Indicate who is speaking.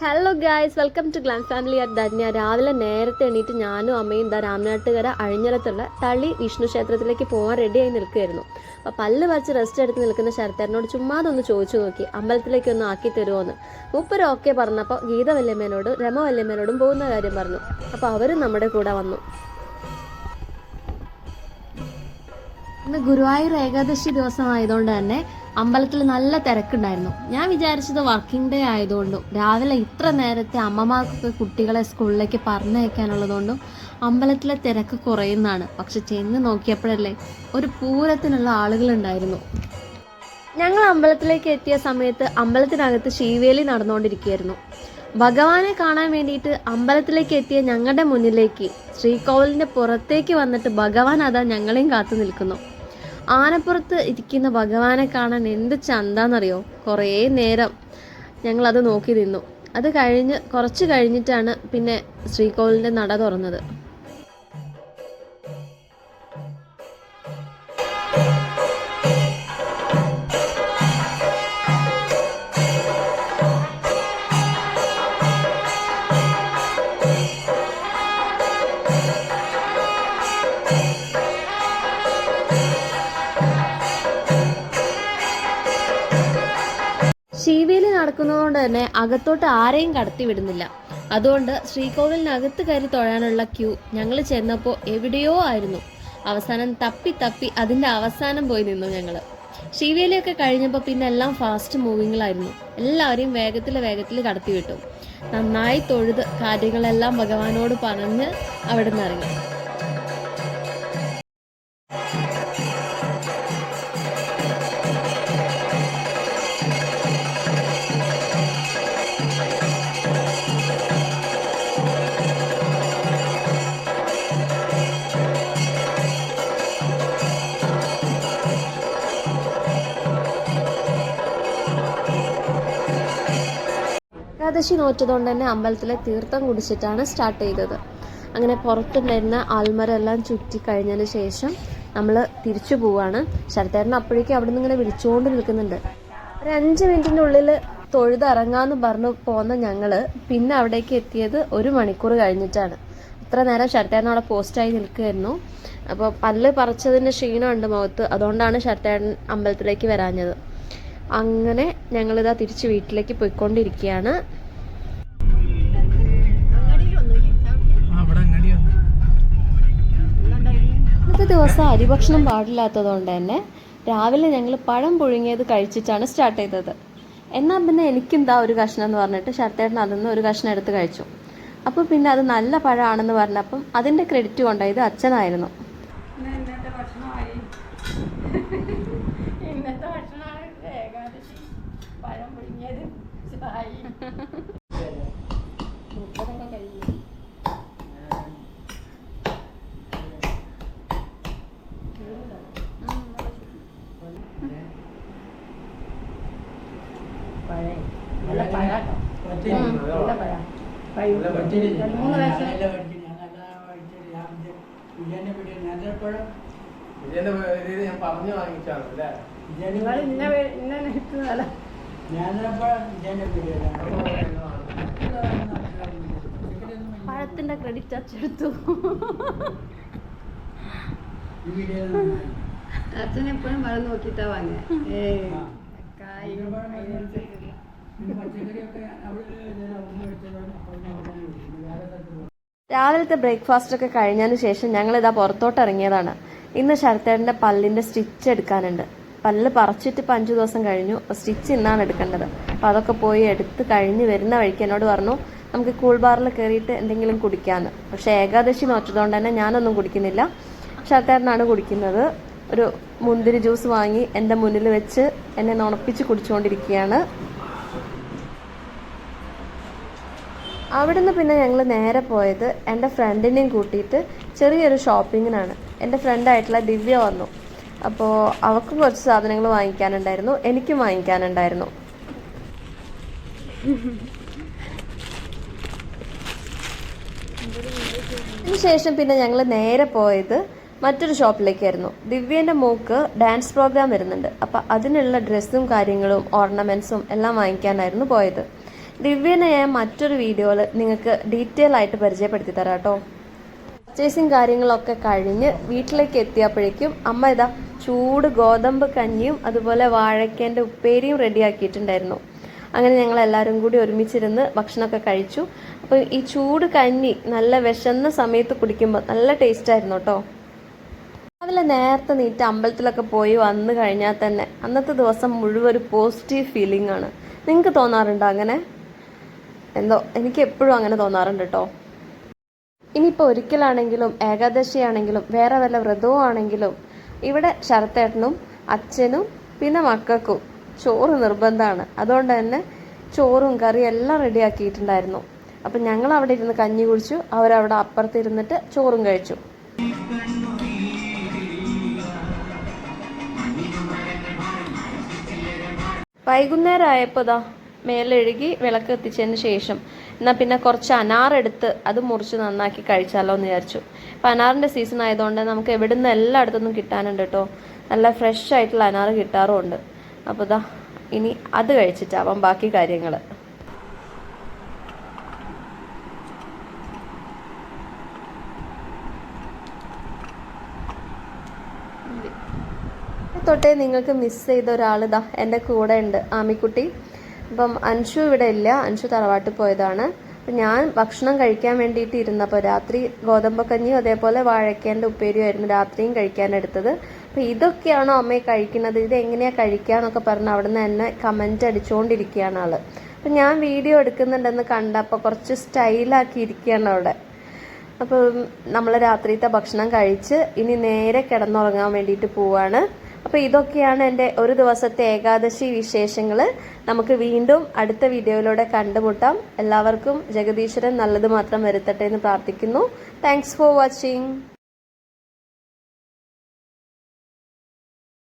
Speaker 1: Hello guys welcome to glam family at Dhanya രാവിലെ നേരത്തെ എണീറ്റ് ഞാനും അമ്മയും ദാ രാമനാട്ടുകര അഴിഞ്ഞിടത്തുള്ള തളി വിഷ്ണു ക്ഷേത്രത്തിലേക്ക് പോകാൻ റെഡിയായി നിൽക്കുകയായിരുന്നു. അപ്പോൾ പല്ല് വച്ച് റെസ്റ്റ് എടുത്ത് നിൽക്കുന്ന ശരത്തേരനോട് ചുമ്മാതൊന്ന് ചോദിച്ചു നോക്കി. അമ്പലത്തിലേക്ക് ഒന്ന് ആക്കി തരുമോന്ന് മൂപ്പര് ഓക്കെ പറഞ്ഞപ്പോൾ ഗീത വല്യമ്മേനോട് രമ വല്യമ്മേനോടും പോകുന്ന കാര്യം പറഞ്ഞു. അപ്പോൾ അവരും നമ്മുടെ കൂടെ വന്നു. ഇന്ന് ഗുരുവായൂർ ഏകാദശി ദിവസമായതുകൊണ്ട് തന്നെ അമ്പലത്തിൽ നല്ല തിരക്കുണ്ടായിരുന്നു. ഞാൻ വിചാരിച്ചത് വർക്കിംഗ് ഡേ ആയതുകൊണ്ടും രാവിലെ ഇത്ര നേരത്തെ അമ്മമാർക്കൊക്കെ കുട്ടികളെ സ്കൂളിലേക്ക് പറഞ്ഞയക്കാനുള്ളതുകൊണ്ടും അമ്പലത്തിലെ തിരക്ക് കുറയുന്നതാണ്. പക്ഷെ ചെന്ന് നോക്കിയപ്പോഴല്ലേ ഒരു പൂരത്തിനുള്ള ആളുകളുണ്ടായിരുന്നു. ഞങ്ങൾ അമ്പലത്തിലേക്ക് എത്തിയ സമയത്ത് അമ്പലത്തിനകത്ത് ശീവേലി നടന്നുകൊണ്ടിരിക്കുകയായിരുന്നു. ഭഗവാനെ കാണാൻ വേണ്ടിയിട്ട് അമ്പലത്തിലേക്ക് എത്തിയ ഞങ്ങളുടെ മുന്നിലേക്ക് ശ്രീകോവിലിന്റെ പുറത്തേക്ക് വന്നിട്ട് ഭഗവാൻ അതാ ഞങ്ങളെയും കാത്തു നിൽക്കുന്നു. ആനപ്പുറത്ത് ഇരിക്കുന്ന ഭഗവാനെ കാണാൻ എന്ത് ചന്താന്നറിയോ? കുറേ നേരം ഞങ്ങളത് നോക്കി നിന്നു. അത് കഴിഞ്ഞ് കുറച്ച് കഴിഞ്ഞിട്ടാണ് പിന്നെ ശ്രീകോവിലിന്റെ നട തുറന്നത്. ശീവേലി നടക്കുന്നതുകൊണ്ട് തന്നെ അകത്തോട്ട് ആരെയും കടത്തിവിടുന്നില്ല അതുകൊണ്ട് ശ്രീകോവിലിനകത്ത് കയറി തൊഴാനുള്ള ക്യൂ ഞങ്ങൾ ചെന്നപ്പോൾ എവിടെയോ ആയിരുന്നു. അവസാനം തപ്പി തപ്പി അതിന്റെ അവസാനം പോയി നിന്നു ഞങ്ങൾ ശ്രീവേലിയൊക്കെ കഴിഞ്ഞപ്പോൾ പിന്നെ എല്ലാം ഫാസ്റ്റ് മൂവിങ്ങിലായിരുന്നു എല്ലാവരെയും വേഗത്തിൽ വേഗത്തിൽ കടത്തിവിട്ടു. നന്നായി തൊഴുത് കാര്യങ്ങളെല്ലാം ഭഗവാനോട് പറഞ്ഞ് അവിടെ നിന്ന് ഇറങ്ങി. ഏകാദശി നോറ്റതുകൊണ്ട് തന്നെ അമ്പലത്തിലെ തീർത്ഥം കുടിച്ചിട്ടാണ് സ്റ്റാർട്ട് ചെയ്തത്. അങ്ങനെ പുറത്തുണ്ടായിരുന്ന ആൽമരെല്ലാം ചുറ്റി കഴിഞ്ഞതിന് ശേഷം നമ്മൾ തിരിച്ചു പോവാണ്. ശരത്തേരൻ അപ്പോഴേക്കും അവിടെ നിന്ന് ഇങ്ങനെ വിളിച്ചുകൊണ്ട് നിൽക്കുന്നുണ്ട്. ഒരു അഞ്ച് മിനിറ്റിന്റെ ഉള്ളിൽ തൊഴുതിറങ്ങാന്ന് പറഞ്ഞു പോന്ന ഞങ്ങൾ പിന്നെ അവിടേക്ക് എത്തിയത് ഒരു മണിക്കൂർ കഴിഞ്ഞിട്ടാണ്. ഇത്ര നേരം ശരത്തേരൻ അവിടെ പോസ്റ്റായി നിൽക്കുമായിരുന്നു അപ്പോൾ പല്ല് പറിച്ചതിന്റെ ക്ഷീണമുണ്ട് മുഖത്ത്. അതുകൊണ്ടാണ് ശരത്തേരൻ അമ്പലത്തിലേക്ക് വരാഞ്ഞത്. അങ്ങനെ ഞങ്ങളിതാ തിരിച്ച് വീട്ടിലേക്ക് പോയിക്കൊണ്ടിരിക്കുകയാണ്. ഇന്നത്തെ ദിവസം അരിഭക്ഷണം പാടില്ലാത്തതുകൊണ്ട് തന്നെ രാവിലെ ഞങ്ങൾ പഴം പുഴുങ്ങിയത് കഴിച്ചിട്ടാണ് സ്റ്റാർട്ട് ചെയ്തത്. എന്നാൽ പിന്നെ എനിക്കെന്താ ഒരു കഷ്ണം എന്ന് പറഞ്ഞിട്ട് ശരത്തേട്ടൻ അതിൽ ഒരു കഷ്ണം എടുത്ത് കഴിച്ചു. അപ്പോൾ പിന്നെ അത് നല്ല പഴമാണെന്ന് പറഞ്ഞപ്പം അതിന്റെ ക്രെഡിറ്റ് കൊണ്ടായത് അച്ഛനായിരുന്നു.
Speaker 2: ഇന്നത്തെ ഭക്ഷണമാണ് ഏകാദശി പഴം പുഴുങ്ങിയത്. ചായ മുപ്പതൊക്കെ പഴയ നല്ല പഴാട്ടോ. നല്ല പഴം. മൂന്ന് വയസ്സ്
Speaker 3: ഇതിന്റെ ഇത് ഞാൻ പറഞ്ഞു വാങ്ങിച്ചാണ് അല്ലേ?
Speaker 2: നിങ്ങൾ ഇന്ന വേ- ഇന്ന നിൽക്കുന്നതല്ല
Speaker 1: പഴത്തിന്റെ ക്രെഡിറ്റ് അച്ചെടുത്തു
Speaker 2: അച്ഛൻ എപ്പോഴും നോക്കിയിട്ടാ ഏ കായും. അതിനനുസരിച്ചുള്ള
Speaker 1: രാവിലത്തെ ബ്രേക്ക്ഫാസ്റ്റ് ഒക്കെ കഴിഞ്ഞതിന് ശേഷം ഞങ്ങൾ ഇതാ പുറത്തോട്ട് ഇറങ്ങിയതാണ്. ഇന്ന് ശരത്തേട്ടന്റെ പല്ലിന്റെ സ്റ്റിച്ച് എടുക്കാനുണ്ട്. പല്ല് പറിച്ചിട്ട് ഇപ്പം അഞ്ച് ദിവസം കഴിഞ്ഞു. സ്റ്റിച്ച് ഇന്നാണ് എടുക്കേണ്ടത്. അപ്പോൾ അതൊക്കെ പോയി എടുത്ത് കഴിഞ്ഞ് വരുന്ന വഴിക്ക് എന്നോട് പറഞ്ഞു നമുക്ക് കൂൾ ബാറിൽ കയറിയിട്ട് എന്തെങ്കിലും കുടിക്കാമെന്ന്. പക്ഷേ ഏകാദശി നോറ്റതുകൊണ്ട് തന്നെ ഞാനൊന്നും കുടിക്കുന്നില്ല. ശരത്തേട്ടനാണ് കുടിക്കുന്നത്. ഒരു മുന്തിരി ജ്യൂസ് വാങ്ങി എന്റെ മുന്നിൽ വെച്ച് എന്നെ നുണപ്പിച്ച് കുടിച്ചുകൊണ്ടിരിക്കുകയാണ്. അവിടുന്ന് പിന്നെ ഞങ്ങൾ നേരെ പോയത് എന്റെ ഫ്രണ്ടിനെയും കൂട്ടിയിട്ട് ചെറിയൊരു ഷോപ്പിങ്ങിനാണ്. എന്റെ ഫ്രണ്ടായിട്ടുള്ള ദിവ്യ വന്നു. അപ്പോൾ അവൾക്കും കുറച്ച് സാധനങ്ങൾ വാങ്ങിക്കാനുണ്ടായിരുന്നു. എനിക്കും വാങ്ങിക്കാനുണ്ടായിരുന്നു. അതിനുശേഷം പിന്നെ ഞങ്ങൾ നേരെ പോയത് മറ്റൊരു ഷോപ്പിലേക്കായിരുന്നു. ദിവ്യേന്റെ മോക്ക് ഡാൻസ് പ്രോഗ്രാം വരുന്നുണ്ട്. അപ്പം അതിനുള്ള ഡ്രസ്സും കാര്യങ്ങളും ഓർണമെന്റ്സും എല്ലാം വാങ്ങിക്കാനായിരുന്നു പോയത്. ദിവ്യനെ ഞാൻ മറ്റൊരു വീഡിയോയിൽ നിങ്ങൾക്ക് ഡീറ്റെയിൽ ആയിട്ട് പരിചയപ്പെടുത്തി തരാം കേട്ടോ. പർച്ചേസിങ് കാര്യങ്ങളൊക്കെ കഴിഞ്ഞ് വീട്ടിലേക്ക് എത്തിയപ്പോഴേക്കും അമ്മ ഇതാ ചൂട് ഗോതമ്പ് കഞ്ഞിയും അതുപോലെ വാഴയ്ക്കേന്റെ ഉപ്പേരിയും റെഡിയാക്കിയിട്ടുണ്ടായിരുന്നു അങ്ങനെ ഞങ്ങൾ എല്ലാവരും കൂടി ഒരുമിച്ചിരുന്ന് ഭക്ഷണമൊക്കെ കഴിച്ചു. അപ്പോൾ ഈ ചൂട് കഞ്ഞി നല്ല വിശന്ന സമയത്ത് കുടിക്കുമ്പോൾ നല്ല ടേസ്റ്റ് ആയിരുന്നു കേട്ടോ രാവിലെ നേരത്തെ നീറ്റ് അമ്പലത്തിലൊക്കെ പോയി വന്നു കഴിഞ്ഞാൽ തന്നെ അന്നത്തെ ദിവസം മുഴുവൻ ഒരു പോസിറ്റീവ് ഫീലിംഗ് ആണ്. നിങ്ങൾക്ക് തോന്നാറുണ്ടോ അങ്ങനെ? എന്തോ എനിക്ക് എപ്പോഴും അങ്ങനെ തോന്നാറുണ്ട് കേട്ടോ ഇനിയിപ്പോൾ ഒരിക്കലാണെങ്കിലും ഏകാദശിയാണെങ്കിലും വേറെ വല്ല വ്രതവും ആണെങ്കിലും ഇവിടെ ശരത്തേട്ടനും അച്ഛനും പിന്നെ മക്കൾക്കും ചോറ് നിർബന്ധമാണ് അതുകൊണ്ട് തന്നെ ചോറും കറിയും എല്ലാം റെഡിയാക്കിയിട്ടുണ്ടായിരുന്നു. അപ്പം ഞങ്ങൾ അവിടെ ഇരുന്ന് കഞ്ഞി കുടിച്ചു അവരവിടെ അപ്പുറത്ത് ഇരുന്നിട്ട് ചോറും കഴിച്ചു. വൈകുന്നേരം ആയപ്പോൾ ദാ മേലെഴുകി വിളക്ക് എത്തിച്ചതിന് ശേഷം എന്നാൽ പിന്നെ കുറച്ച് അനാറെടുത്ത് അത് മുറിച്ച് നന്നാക്കി കഴിച്ചാലോ എന്ന് വിചാരിച്ചു. അപ്പം അനാറിന്റെ സീസൺ ആയതുകൊണ്ട് നമുക്ക് എവിടുന്ന് എല്ലായിടത്തുനിന്നും കിട്ടാനുണ്ട് കേട്ടോ നല്ല ഫ്രഷ് ആയിട്ടുള്ള അനാറ് കിട്ടാറുമുണ്ട്. അപ്പോൾ ഇതാ ഇനി അത് കഴിച്ചിട്ടാവാം ബാക്കി കാര്യങ്ങൾ തൊട്ടേ നിങ്ങൾക്ക് മിസ് ചെയ്ത ഒരാൾ ഇതാ എന്റെ കൂടെ ഉണ്ട് ആമിക്കുട്ടി. അപ്പം അൻഷു ഇവിടെ ഇല്ല. അൻഷു തറവാട്ടിൽ പോയതാണ്. ഞാൻ ഭക്ഷണം കഴിക്കാൻ വേണ്ടിയിട്ട് ഇരുന്നപ്പോൾ രാത്രി ഗോതമ്പക്കഞ്ഞിയും അതേപോലെ വാഴക്കേന്റെ ഉപ്പേരിയും ആയിരുന്നു രാത്രിയും കഴിക്കാൻ എടുത്തത്. അപ്പം ഇതൊക്കെയാണോ അമ്മയെ കഴിക്കുന്നത്? ഇത് എങ്ങനെയാണ് കഴിക്കാന്നൊക്കെ പറഞ്ഞ് അവിടുന്ന് എന്നെ കമന്റ് അടിച്ചുകൊണ്ടിരിക്കുകയാണ് ആൾ. അപ്പം ഞാൻ വീഡിയോ എടുക്കുന്നുണ്ടെന്ന് കണ്ടപ്പോൾ കുറച്ച് സ്റ്റൈലാക്കി ഇരിക്കുകയാണ് അവിടെ. അപ്പം നമ്മൾ രാത്രിത്തെ ഭക്ഷണം കഴിച്ച് ഇനി നേരെ കിടന്നുറങ്ങാൻ വേണ്ടിയിട്ട് പോവാണ്. അപ്പോൾ ഇതൊക്കെയാണ് എന്റെ ഒരു ദിവസത്തെ ഏകാദശി വിശേഷങ്ങൾ നമുക്ക് വീണ്ടും അടുത്ത വീഡിയോയിലൂടെ കണ്ടുമുട്ടാം. എല്ലാവർക്കും ജഗദീശ്വരൻ നല്ലത് മാത്രം വരുത്തട്ടെ എന്ന് പ്രാർത്ഥിക്കുന്നു. Thanks for watching